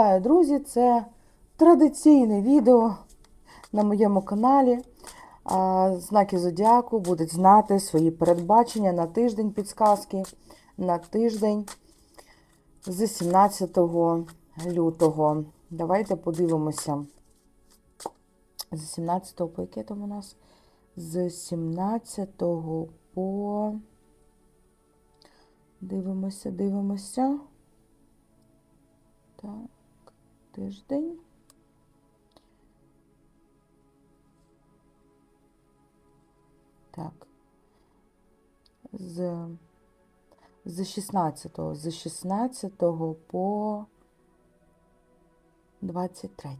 Вітаю, друзі! Це традиційне відео на моєму каналі. Знаки Зодіаку будуть знати свої передбачення на тиждень підсказки на тиждень з 17 лютого. Давайте подивимося. З 17 по яке там у нас? З 17 по. Дивимося, дивимося. Так, тиждень. Так. З, з 16, з 16 по 23.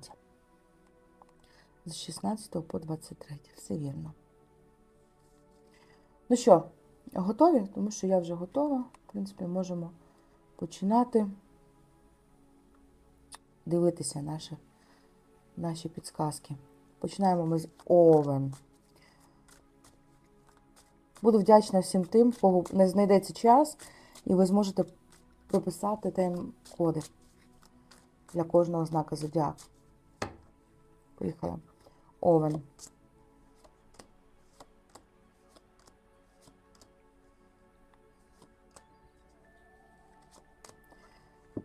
З 16 по 23. Все вірно. Ну що, готові? Тому що я вже готова. В принципі, можемо починати дивитися наші, наші підсказки. Починаємо ми з Овен. Буду вдячна всім тим, кого не знайдеться час, і ви зможете прописати тайм-коди для кожного знака зодіаку. Поїхали. Овен.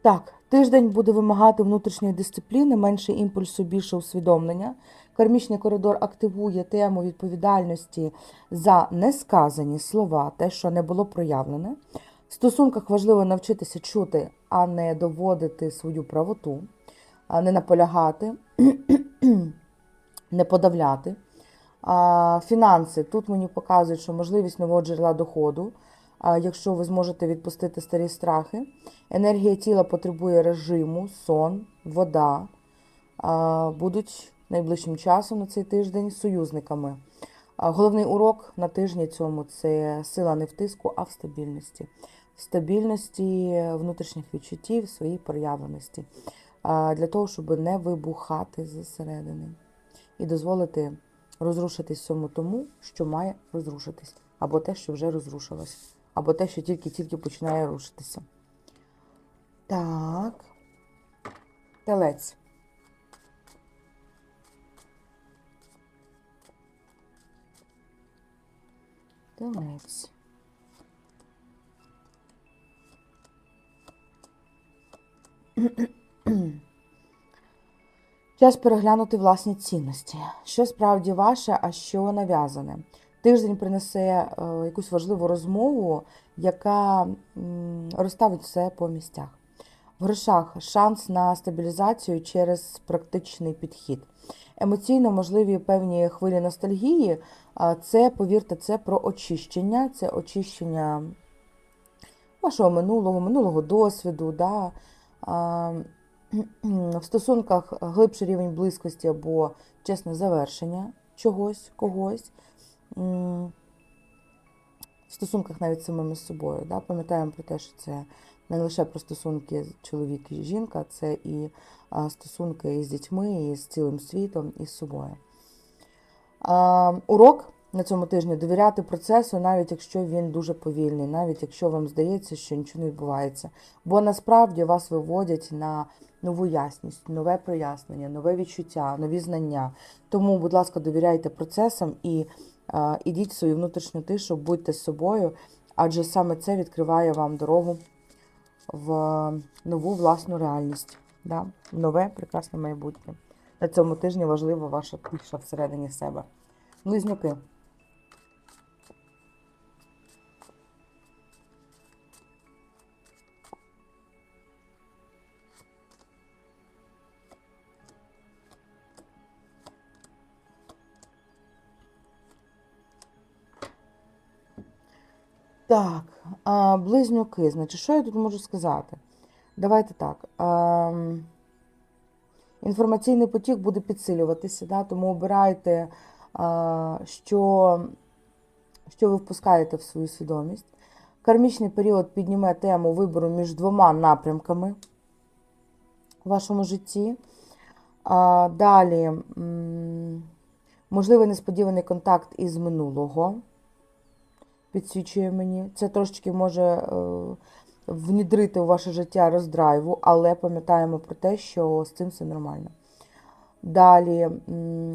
Так, тиждень буде вимагати внутрішньої дисципліни, менше імпульсу, більше усвідомлення. Кармічний коридор активує тему відповідальності за несказані слова, те, що не було проявлене. В стосунках важливо навчитися чути, а не доводити свою правоту, а не наполягати, не подавляти. Фінанси. Тут мені показують, що можливість нового джерела доходу, якщо ви зможете відпустити старі страхи. Енергія тіла потребує режиму, сон, вода. Будуть найближчим часом на цей тиждень союзниками. Головний урок на тижні цьому це сила не в тиску, а в стабільності. В стабільності внутрішніх відчуттів, своїй проявленості. Для того, щоб не вибухати зсередини. І дозволити розрушитись всьому тому, що має розрушитись. Або те, що вже розрушилось. Або те, що тільки-тільки починає рушитися. Так. Телець. Телець. Час переглянути власні цінності. Що справді ваше, а що нав'язане. Тиждень принесе е, якусь важливу розмову, яка розставить все по місцях. В грошах шанс на стабілізацію через практичний підхід. Емоційно можливі певні хвилі ностальгії. Це, повірте, це про очищення, це очищення вашого минулого, минулого досвіду. Да? В стосунках глибший рівень близькості або чесне завершення чогось, когось. В стосунках навіть самими з собою. Да? Пам'ятаємо про те, що це не лише про стосунки чоловік і жінка, це і стосунки із дітьми, і з цілим світом, і з собою. Урок на цьому тижні довіряти процесу, навіть якщо він дуже повільний, навіть якщо вам здається, що нічого не відбувається. Бо насправді вас виводять на нову ясність, нове прояснення, нове відчуття, нові знання. Тому, будь ласка, довіряйте процесам і ідіть в свою внутрішню тишу, будьте з собою, адже саме це відкриває вам дорогу в нову власну реальність, да? нове прекрасне майбутнє. На цьому тижні важлива ваша тиша всередині себе. Близнюки. Так, близнюки. Значить, що я тут можу сказати? Давайте так. Інформаційний потік буде підсилюватися, да? тому обирайте, що, що ви впускаєте в свою свідомість. Кармічний період підніме тему вибору між двома напрямками в вашому житті. Далі, можливий несподіваний контакт із минулого підсвічує мені. Це трошечки може е, внідрити у ваше життя роздрайву, але пам'ятаємо про те, що з цим все нормально. Далі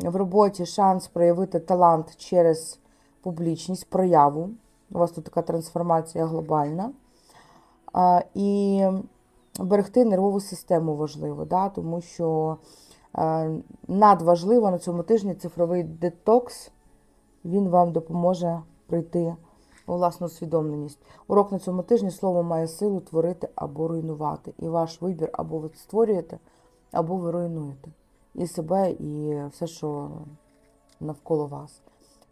в роботі шанс проявити талант через публічність, прояву. У вас тут така трансформація глобальна. І берегти нервову систему важливо, да, тому що е, надважливо на цьому тижні цифровий детокс, він вам допоможе прийти власну усвідомленість. Урок на цьому тижні слово має силу творити або руйнувати. І ваш вибір або ви створюєте, або ви руйнуєте. І себе, і все, що навколо вас.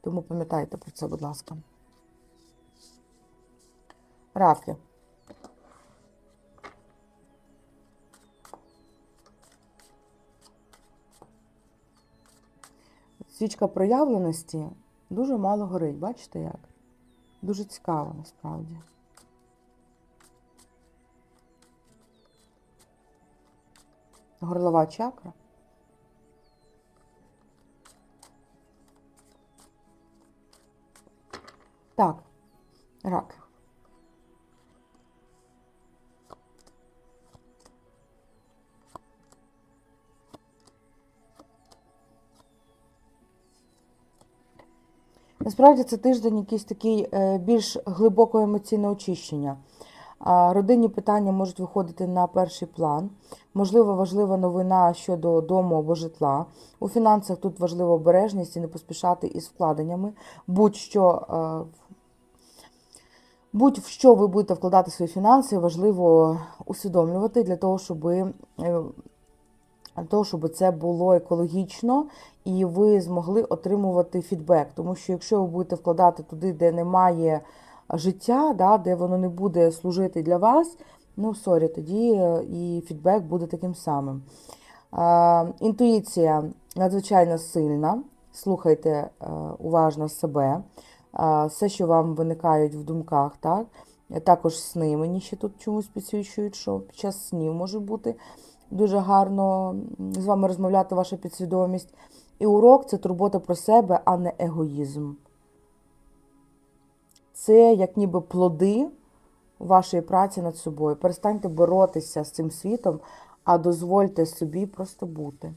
Тому пам'ятайте про це, будь ласка. Раки. Свічка проявленості дуже мало горить. Бачите як? Дуже цікаво насправді. Горлова чакра. Так, рак. Насправді це тиждень якийсь такий е, більш глибокого емоційного очищення. Родинні питання можуть виходити на перший план. Можливо, важлива новина щодо дому або житла. У фінансах тут важлива обережність і не поспішати із вкладеннями. Будь-що е, будь-в що ви будете вкладати свої фінанси, важливо усвідомлювати для того, щоб е, для того, щоб це було екологічно і ви змогли отримувати фідбек. Тому що якщо ви будете вкладати туди, де немає життя, да, де воно не буде служити для вас, ну сорі, тоді е, і фідбек буде таким самим. Інтуїція надзвичайно сильна. Слухайте е, уважно себе, все, що вам виникають в думках, так? Також сни мені ще тут чомусь підсвічують, що під час снів може бути дуже гарно з вами розмовляти ваша підсвідомість. І урок це турбота про себе, а не егоїзм. Це як ніби плоди вашої праці над собою. Перестаньте боротися з цим світом, а дозвольте собі просто бути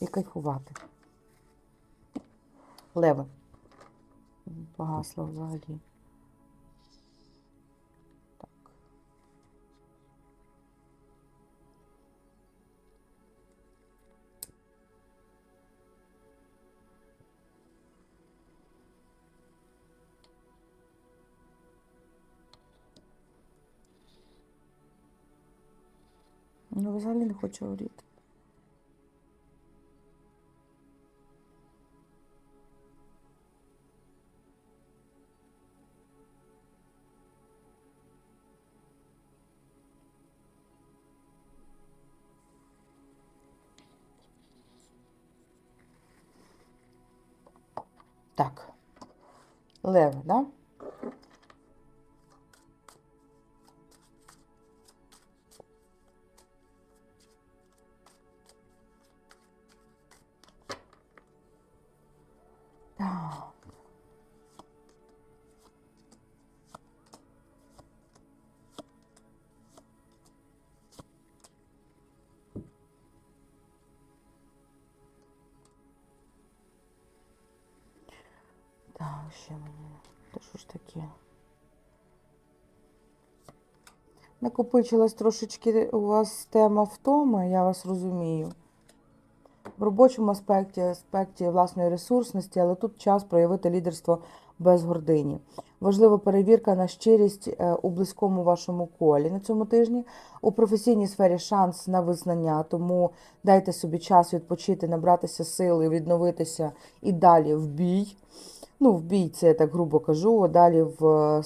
і кайфувати. Леви. Погасло взагалі. Ну, взагалі не хочу говорити. Так. Леви, да? Так, ще мені. Та що ж таке? Накопичилась трошечки у вас тема втоми, я вас розумію. В робочому аспекті, аспекті власної ресурсності, але тут час проявити лідерство без гордині. Важлива перевірка на щирість е, у близькому вашому колі на цьому тижні. У професійній сфері шанс на визнання, тому дайте собі час відпочити, набратися сили, відновитися і далі в бій. Ну, в бій, це я так грубо кажу, а далі в, е,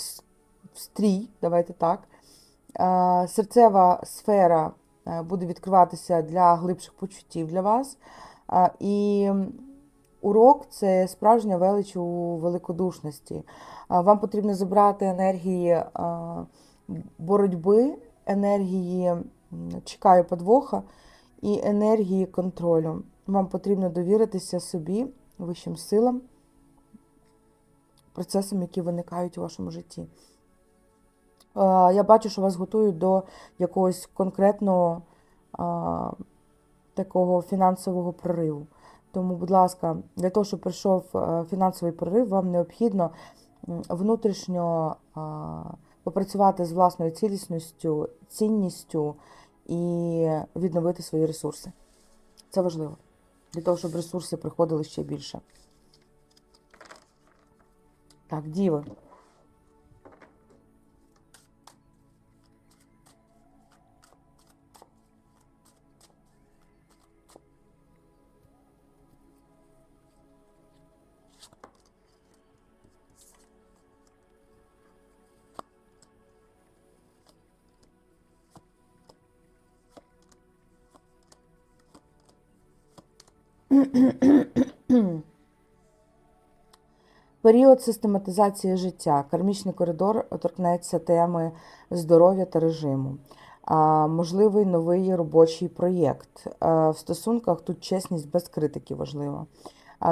в стрій, давайте так. Е, Серцева сфера е, буде відкриватися для глибших почуттів для вас. І урок це справжня велич у великодушності. Вам потрібно забрати енергії боротьби, енергії чекаю подвоха і енергії контролю. Вам потрібно довіритися собі, вищим силам, процесам, які виникають у вашому житті. Я бачу, що вас готують до якогось конкретного такого фінансового прориву. Тому, будь ласка, для того, щоб прийшов е, фінансовий прорив, вам необхідно внутрішньо попрацювати з власною цілісністю, цінністю і відновити свої ресурси. Це важливо. Для того, щоб ресурси приходили ще більше. Так, діви. Період систематизації життя. Кармічний коридор торкнеться теми здоров'я та режиму. Можливий новий робочий проєкт. В стосунках тут чесність без критики важлива.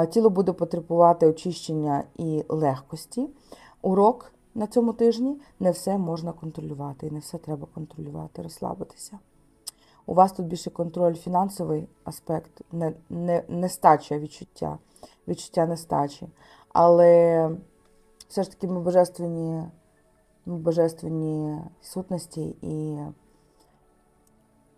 Тіло буде потребувати очищення і легкості. Урок на цьому тижні не все можна контролювати, і не все треба контролювати, розслабитися. У вас тут більше контроль фінансовий аспект, не, не, нестача відчуття, відчуття нестачі. Але все ж таки ми божественні, ми божественні сутності, і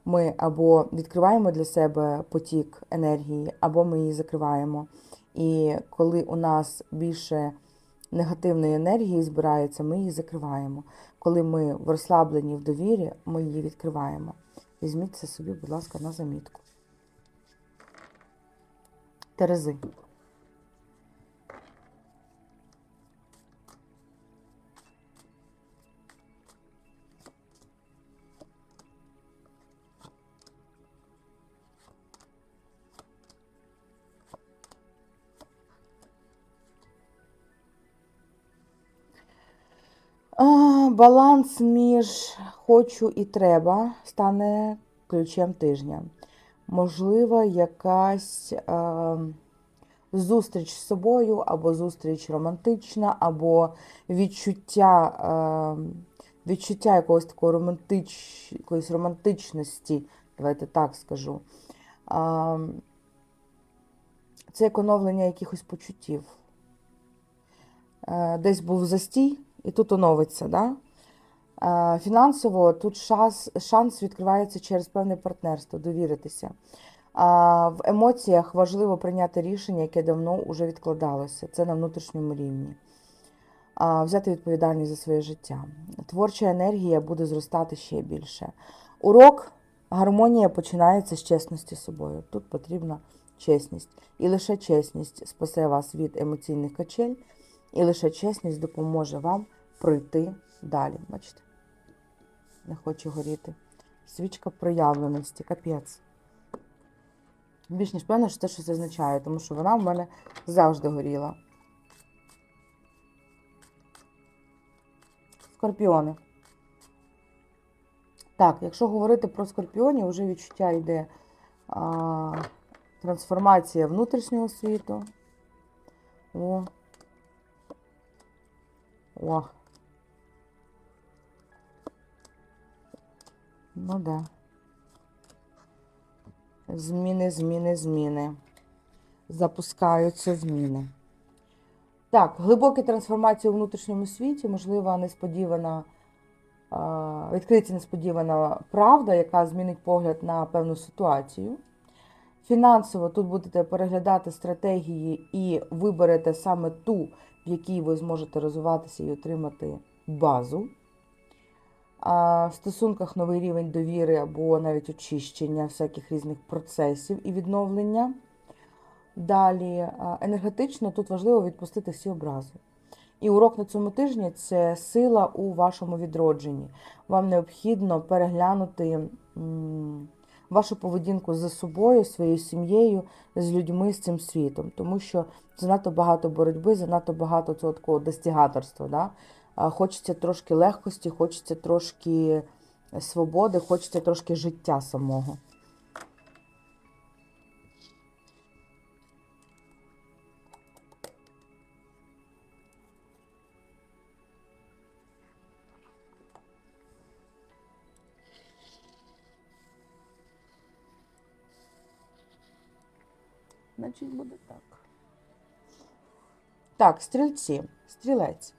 ми або відкриваємо для себе потік енергії, або ми її закриваємо. І коли у нас більше негативної енергії збирається, ми її закриваємо. Коли ми в розслабленні в довірі, ми її відкриваємо. Візьміть це собі, будь ласка, на замітку. Терези. Баланс між хочу і треба стане ключем тижня. Можливо, якась е, зустріч з собою, або зустріч романтична, або відчуття е, відчуття якогось такого романтич, якоїсь романтичності, давайте так скажу. Е, це еконовлення якихось почуттів. Е, десь був застій і тут оновиться. Да? Е, фінансово тут шанс, шанс відкривається через певне партнерство, довіритися. В емоціях важливо прийняти рішення, яке давно вже відкладалося. Це на внутрішньому рівні. Взяти відповідальність за своє життя. Творча енергія буде зростати ще більше. Урок, гармонія починається з чесності собою. Тут потрібна чесність. І лише чесність спасе вас від емоційних качель, і лише чесність допоможе вам пройти далі. Бачите? Не хочу горіти. Свічка проявленості, капець. Більш ніж певно, що це щось означає, тому що вона в мене завжди горіла. Скорпіони. Так, якщо говорити про скорпіонів, вже відчуття йде а, трансформація внутрішнього світу. О. О. Ну да. Зміни, зміни, зміни. Запускаються зміни. Так, глибокі трансформації у внутрішньому світі, можливо, несподівана, відкриється несподівана правда, яка змінить погляд на певну ситуацію. Фінансово тут будете переглядати стратегії і виберете саме ту, в якій ви зможете розвиватися і отримати базу. В стосунках новий рівень довіри або навіть очищення всяких різних процесів і відновлення. Далі, енергетично тут важливо відпустити всі образи. І урок на цьому тижні це сила у вашому відродженні. Вам необхідно переглянути вашу поведінку за собою, своєю сім'єю, з людьми, з цим світом, тому що занадто багато боротьби, занадто багато цього такого достігаторства. Да? Хочеться трошки легкості, хочеться трошки е, свободи, хочеться трошки життя самого. Значить буде так. Так, стрільці, стрілець.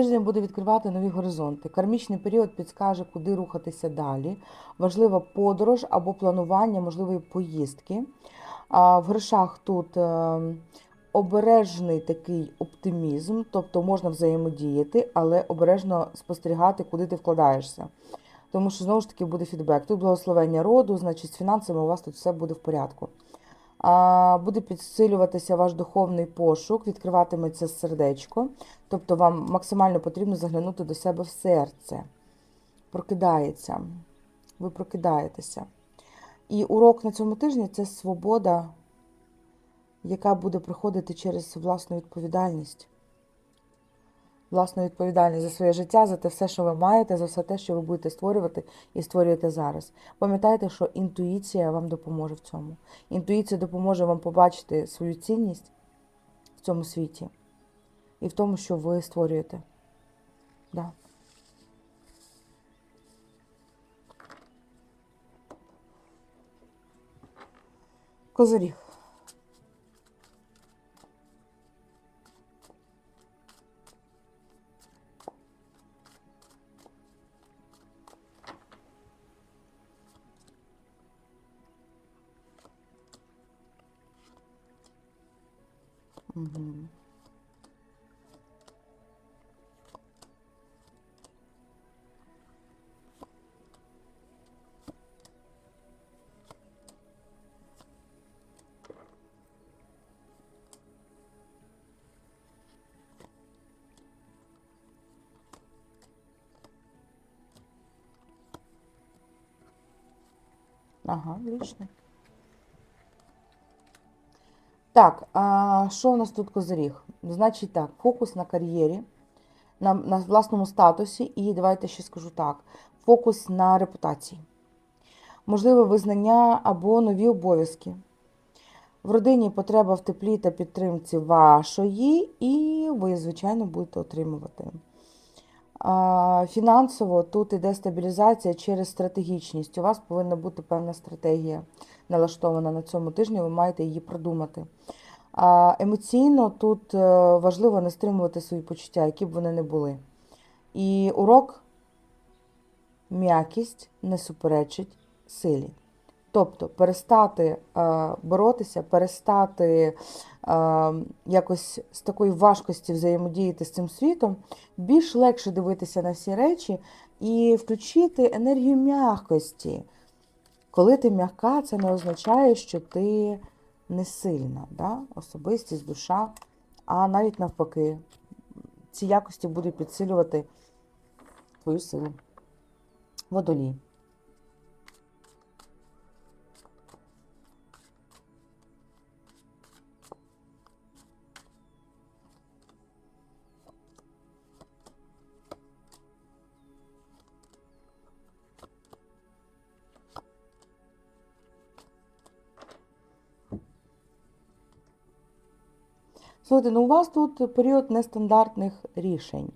Тиждень буде відкривати нові горизонти. Кармічний період підскаже, куди рухатися далі. Важлива подорож або планування можливої поїздки. В грошах тут е, обережний такий оптимізм, тобто можна взаємодіяти, але обережно спостерігати, куди ти вкладаєшся. Тому що знову ж таки буде фідбек. Тут благословення роду, значить, з фінансами у вас тут все буде в порядку. Буде підсилюватися ваш духовний пошук, відкриватиметься сердечко. Тобто вам максимально потрібно заглянути до себе в серце. Прокидається. Ви прокидаєтеся. І урок на цьому тижні це свобода, яка буде приходити через власну відповідальність. Власну відповідальність за своє життя, за те все, що ви маєте, за все те, що ви будете створювати і створюєте зараз. Пам'ятайте, що інтуїція вам допоможе в цьому. Інтуїція допоможе вам побачити свою цінність в цьому світі і в тому, що ви створюєте. Да. Козиріг. Угу. Ага, отлично. Так, а що у нас тут козиріг? Значить так, фокус на кар'єрі, на, на власному статусі, і давайте ще скажу так: фокус на репутації. Можливе визнання або нові обов'язки. В родині потреба в теплі та підтримці вашої, і ви, звичайно, будете отримувати. Фінансово тут іде стабілізація через стратегічність. У вас повинна бути певна стратегія налаштована на цьому тижні, ви маєте її продумати. Емоційно тут е, важливо не стримувати свої почуття, які б вони не були. І урок м'якість не суперечить силі. Тобто перестати е, боротися, перестати е, якось з такої важкості взаємодіяти з цим світом, більш легше дивитися на всі речі і включити енергію м'якості. Коли ти м'яка, це не означає, що ти не сильна, да? особистість, душа, а навіть навпаки, ці якості будуть підсилювати твою силу. Водолій. Слухайте, ну у вас тут період нестандартних рішень.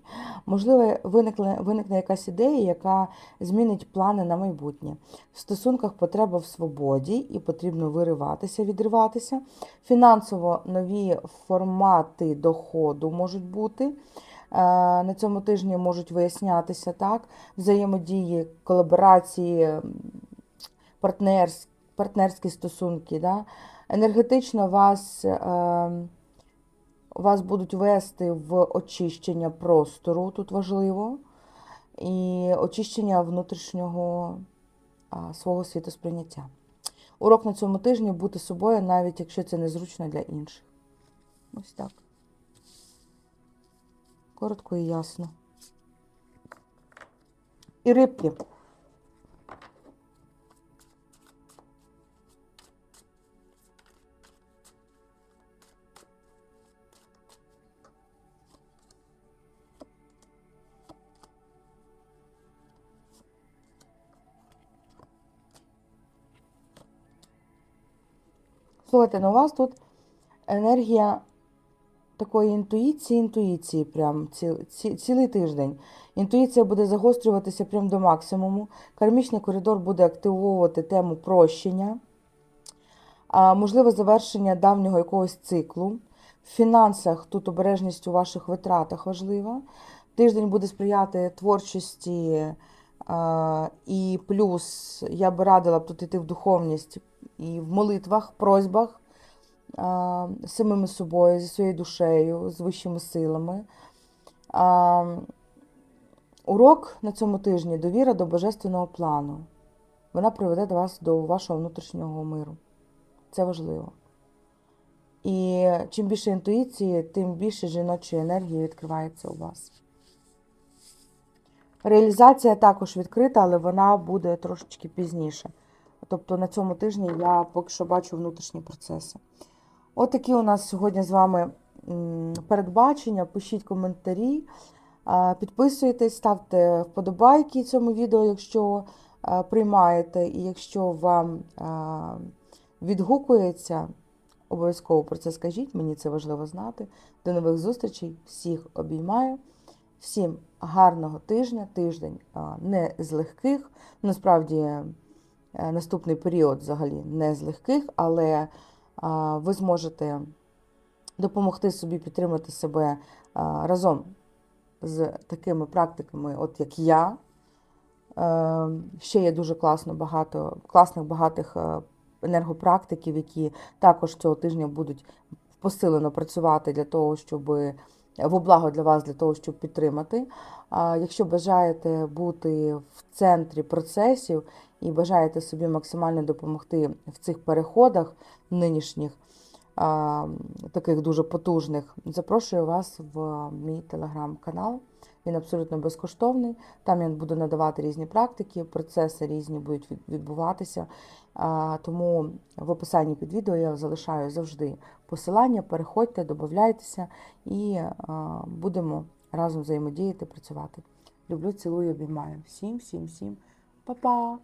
Можливо, виникне, виникне якась ідея, яка змінить плани на майбутнє. В стосунках потреба в свободі і потрібно вириватися, відриватися. Фінансово нові формати доходу можуть бути. Е, На цьому тижні можуть вияснятися так, взаємодії, колаборації, партнерські, партнерські стосунки. Да? Енергетично вас. е, вас будуть вести в очищення простору, тут важливо, і очищення внутрішнього а, свого світосприйняття. Урок на цьому тижні бути собою, навіть якщо це незручно для інших. Ось так. Коротко і ясно. І рибки. Слухайте, ну у вас тут енергія такої інтуїції, інтуїції, прям ці, ці, цілий тиждень. Інтуїція буде загострюватися прям до максимуму. Кармічний коридор буде активовувати тему прощення, можливе завершення давнього якогось циклу. В фінансах тут обережність у ваших витратах важлива. Тиждень буде сприяти творчості. І плюс я би радила б тут іти в духовність і в молитвах, просьбах з самими собою, зі своєю душею, з вищими силами. Урок на цьому тижні довіра до божественного плану. Вона приведе до вас до вашого внутрішнього миру. Це важливо. І чим більше інтуїції, тим більше жіночої енергії відкривається у вас. Реалізація також відкрита, але вона буде трошечки пізніше. Тобто на цьому тижні я поки що бачу внутрішні процеси. От такі у нас сьогодні з вами передбачення. Пишіть коментарі, підписуйтесь, ставте вподобайки цьому відео, якщо приймаєте, і якщо вам відгукується, обов'язково про це скажіть, мені це важливо знати. До нових зустрічей, всіх обіймаю. Всім гарного тижня, тиждень не з легких. Насправді, е, наступний період взагалі не з легких, але ви зможете допомогти собі підтримати себе разом з такими практиками, от як я. Е, Ще є дуже класно багато, класних багатих е, енергопрактиків, які також цього тижня будуть посилено працювати для того, щоб в благо для вас, для того, щоб підтримати. Якщо бажаєте бути в центрі процесів і бажаєте собі максимально допомогти в цих переходах нинішніх, таких дуже потужних, запрошую вас в мій телеграм-канал. Він абсолютно безкоштовний. Там я буду надавати різні практики, процеси різні будуть відбуватися. Тому в описанні під відео я залишаю завжди посилання. Переходьте, додавайтеся і будемо разом взаємодіяти, працювати. Люблю, цілую, обіймаю. Всім, всім, всім. Па-па!